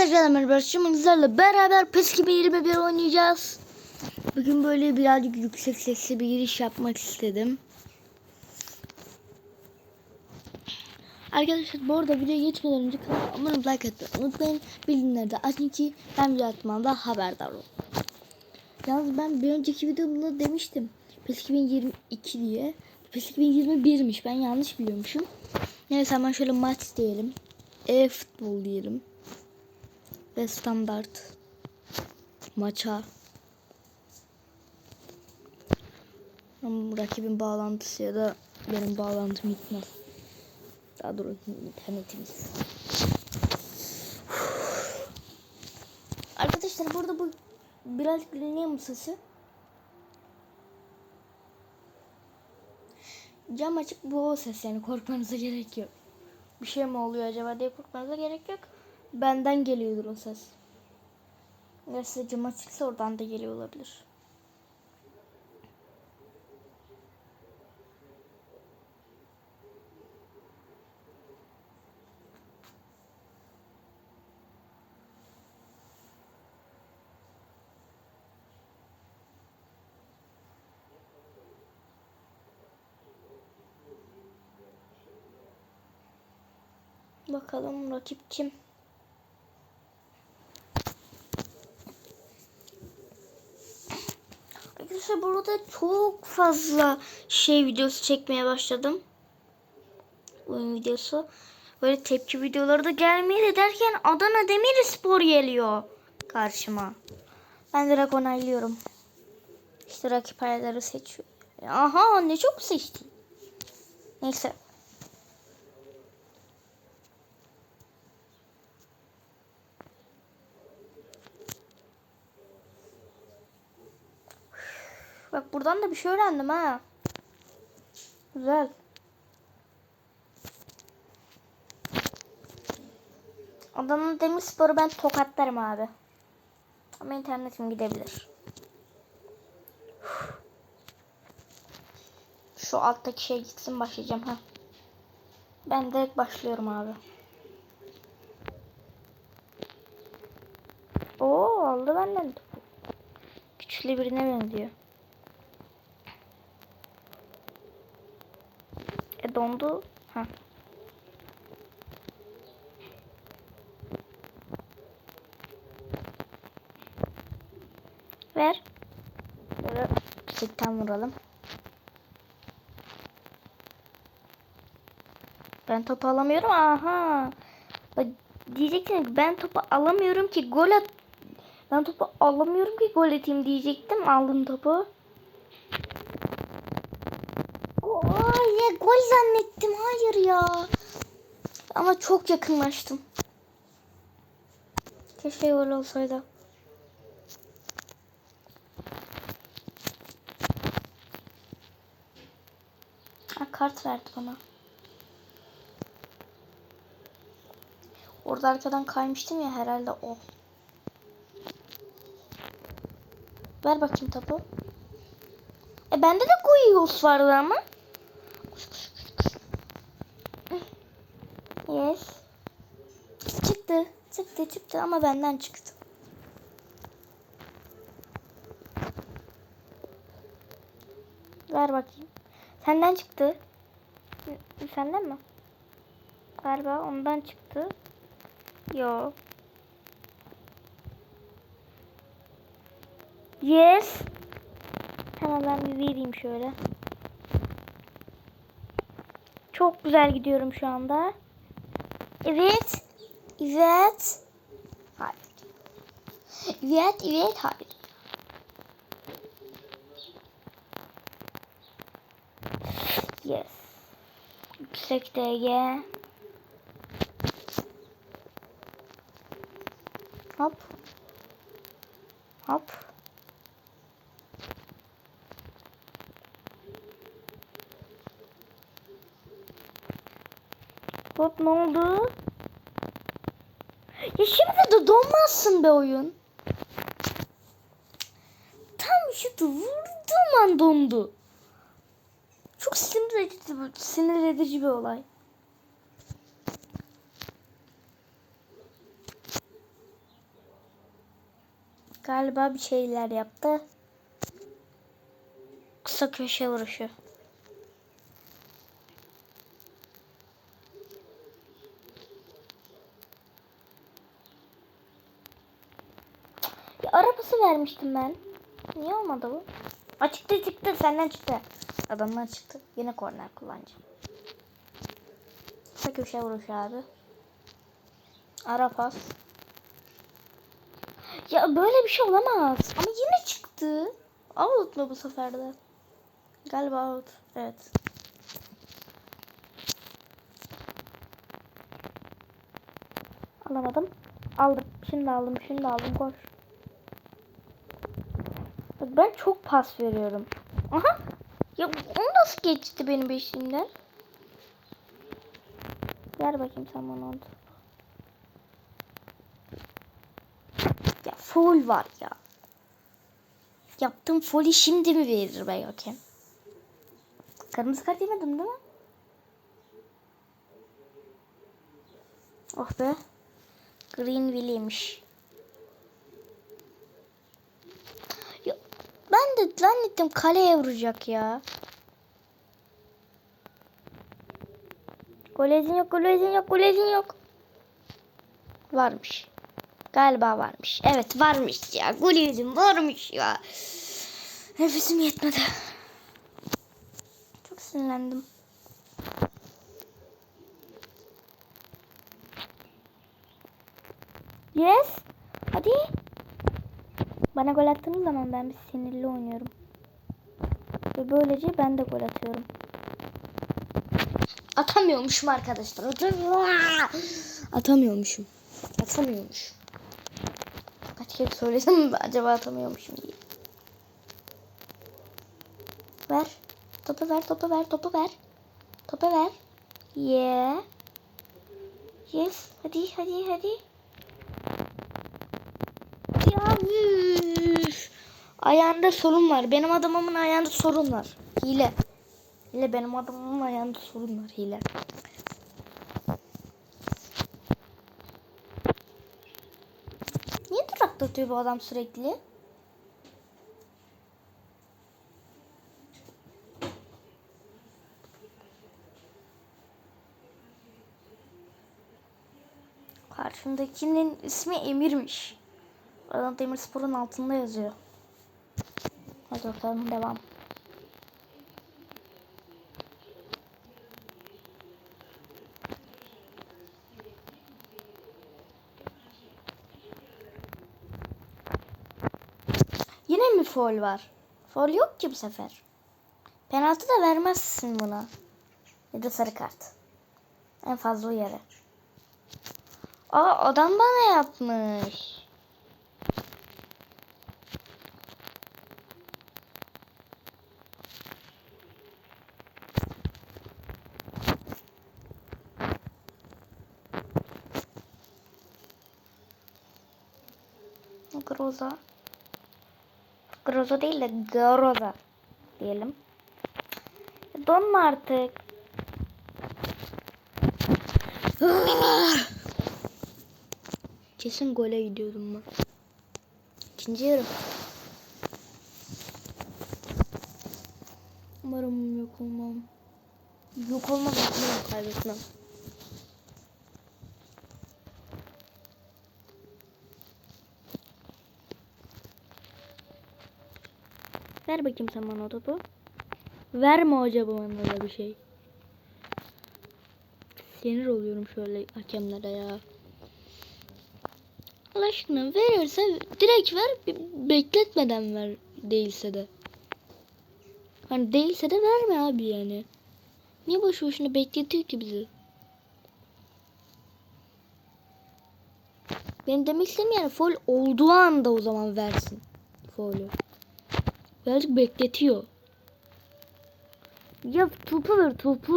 Herkese merhaba. Şimdi sizlerle beraber PES 2021 oynayacağız. Bugün böyle birazcık yüksek sesli bir giriş yapmak istedim. Arkadaşlar bu arada videoya geçmeden önce kanalıma abone olup like atmayı unutmayın. Bildirimleri de açın ki ben video atmamda haberdar olun. Yalnız ben bir önceki videomda demiştim. PES 2022 diye. PES 2021'miş. Ben yanlış biliyormuşum. Neyse hemen şöyle maç diyelim. E-futbol diyelim. Ve standart maça. Rakibin bağlantısı ya da benim bağlantım gitmez. Daha doğrusu internetimiz. Arkadaşlar burada bu birazcık dinleyeyim mi sesi? Cam açık bu o ses yani korkmanıza gerek yok. Bir şey mi oluyor acaba diye korkmanıza gerek yok. Benden geliyordur o ses. Ya size cam açıksa oradan da geliyor olabilir. Bakalım rakip kim? Arkadaşlar burada çok fazla şey videosu çekmeye başladım. Oyun videosu. Böyle tepki videoları da gelmeye de derken Adana Demirspor geliyor karşıma. Ben direkt onaylıyorum. İşte rakip ayarları seçiyor. Aha ne çok seçti. Neyse. Buradan da bir şey öğrendim ha. Güzel. Adamın Demirspor'u ben tokatlarım abi. Ama internetim gidebilir. Şu alttaki şey gitsin başlayacağım ha. Ben direkt başlıyorum abi. Oo aldı benden. Güçlü birine benziyor. E dondu. Ha. Ver. Böyle sikten vuralım. Ben topu alamıyorum. Aha. Bak diyecektim ki ben topu alamıyorum ki gol at. Ben topu alamıyorum ki gol atayım diyecektim. Aldım topu. Ay ya gol zannettim. Hayır ya. Ama çok yakınlaştım. Keşke gol olsaydı. Ha, kart verdi bana. Orada arkadan kaymıştım ya herhalde o. Ver bakayım topu. E bende de Guios vardı ama. Yes. Çıktı. Çıktı çıktı ama benden çıktı. Ver bakayım. Senden çıktı. Senden mi? Galiba ondan çıktı. Yo. Yes. Hemen ben bir vereyim şöyle. Çok güzel gidiyorum şu anda. Evet. Evet. Hayır. Evet, evet, hayır. Yes. Yüksek DG. Hop. Hop. Hop ne oldu? Ya şimdi de donmazsın be oyun. Tam şutu vurduğum an dondu. Çok sinir edici, sinir edici bir olay. Galiba bir şeyler yaptı. Kısa köşe vuruşu. Arabası vermiştim ben. Niye olmadı bu? Aa, çıktı çıktı senden çıktı. Adamdan çıktı. Yine korner kullanacağım. Kısa köşe vuruş abi. Ara pas. Ya böyle bir şey olamaz. Ama yine çıktı. Out mu bu sefer de? Galiba out. Evet. Alamadım. Aldım. Şimdi aldım. Şimdi aldım. Koş. Ben çok pas veriyorum. Aha. Ya o nasıl geçti benim beşiğimden? Ver bakayım sen bana onu. Ya foul var ya. Yaptığım fol'i şimdi mi verir be hakem? Kırmızı kart yemedim değil mi? Oh be. Greenville'ymiş. Ya, ben de zannettim kaleye vuracak ya. Golezin yok, golezin yok, golezin yok. Varmış. Galiba varmış. Evet varmış ya. Golezin varmış ya. Nefesim yetmedi. Çok sinirlendim. Yes. Hadi. Bana gol attığınız zaman ben bir sinirli oynuyorum. Ve böylece ben de gol atıyorum. Atamıyormuşum arkadaşlar. Atamıyormuşum. Atamıyormuş. Kaç kere söyledim mi acaba atamıyormuşum diye. Ver. Topu ver, topu ver, topu ver. Topu ver. Yeah. Yes. Hadi, hadi, hadi. Ya. Ayağında sorun var. Benim adamımın ayağında sorun var. Hile. Hile benim adamımın ayağında sorun var. Hile. Niye duraklatıyor bu adam sürekli? Karşımdakinin ismi Emir'miş. Adam Demirspor'un altında yazıyor. Bakalım devam. Yine mi foul var? Foul yok ki bu sefer. Penaltı da vermezsin buna. Ya da sarı kart. En fazla uyarı. Aa adam bana yapmış. Groza. Groza değil de Groza diyelim. Donma artık. Kesin gole gidiyordum ben. İkinci yarım. Umarım yok olmam. Yok olmam umarım kaybetmem. Ver bakayım sen bana o topu. Verme acaba bana öyle bir şey. Sinir oluyorum şöyle hakemlere ya. Allah aşkına verirse direkt ver bekletmeden ver değilse de. Hani değilse de verme abi yani. Niye boşu boşuna bekletiyor ki bizi? Benim demek istediğim yani foul olduğu anda o zaman versin foul'ü. Birazcık bekletiyor. Ya topu ver topu.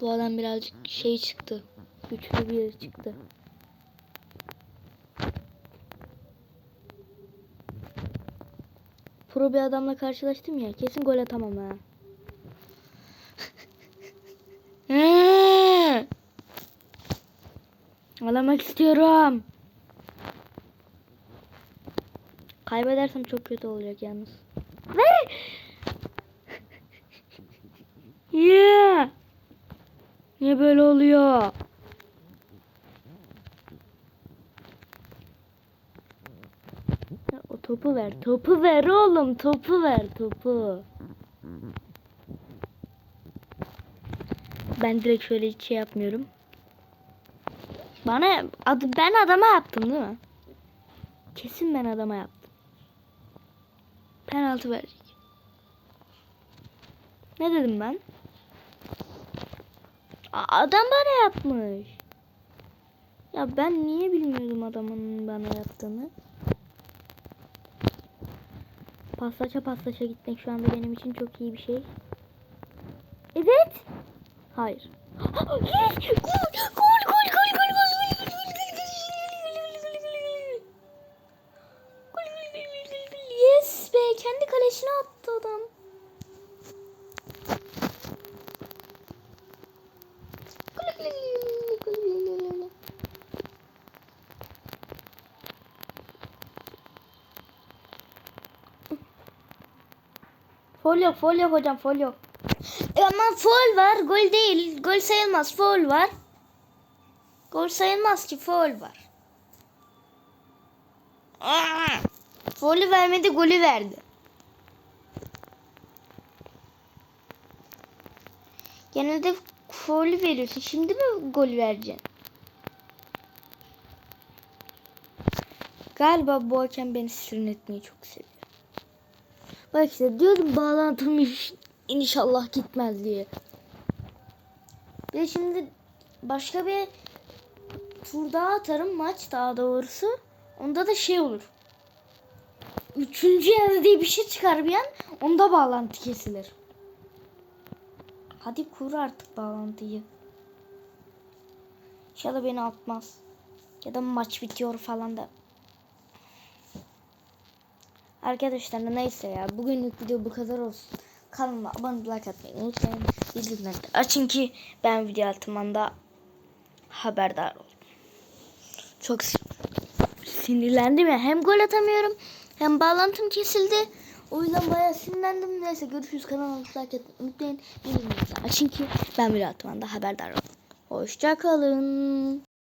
Bu adam birazcık şey çıktı. Güçlü bir çıktı. Pro bir adamla karşılaştım ya. Kesin gol atamam ha. Alamak istiyorum. Kaybedersem çok kötü olacak yalnız. Ver. Yeah. Niye böyle oluyor? O topu ver. Topu ver oğlum. Topu ver. Topu. Ben direkt şöyle hiç şey yapmıyorum. Bana adı ben adama yaptım değil mi? Kesin ben adama yaptım. Penaltı verecek. Ne dedim ben? Adam bana yapmış. Ya ben niye bilmiyordum adamın bana yaptığını? Paslaça paslaça gitmek şu anda benim için çok iyi bir şey. Evet. Hayır. Gol! Fol yok, fol yok hocam, fol yok. E ama foul var. Gol değil. Gol sayılmaz. Foul var. Gol sayılmaz ki foul var. Faulü vermedi golü verdi. Genelde faulü veriyorsun. Şimdi mi gol vereceksin? Galiba bu hakem beni sinir etmeyi çok seviyor. Bak işte diyordum bağlantım inşallah gitmez diye. Bir de şimdi başka bir tur daha atarım maç daha doğrusu. Onda da şey olur. Üçüncü yarı diye bir şey çıkar bir an. Onda bağlantı kesilir. Hadi kur artık bağlantıyı. İnşallah beni atmaz. Ya da maç bitiyor falan da. Arkadaşlar neyse ya. Bugünlük video bu kadar olsun. Kanalıma abone like atmayı unutmayın. Bildirimleri açın ki ben video atımında haberdar olun. Çok sin- sinirlendim ya. Hem gol atamıyorum hem bağlantım kesildi. O yüzden bayağı sinirlendim. Neyse görüşürüz. Kanalıma like atmayı unutmayın. Bildirimleri açın ki ben video atımında haberdar olun. Hoşçakalın.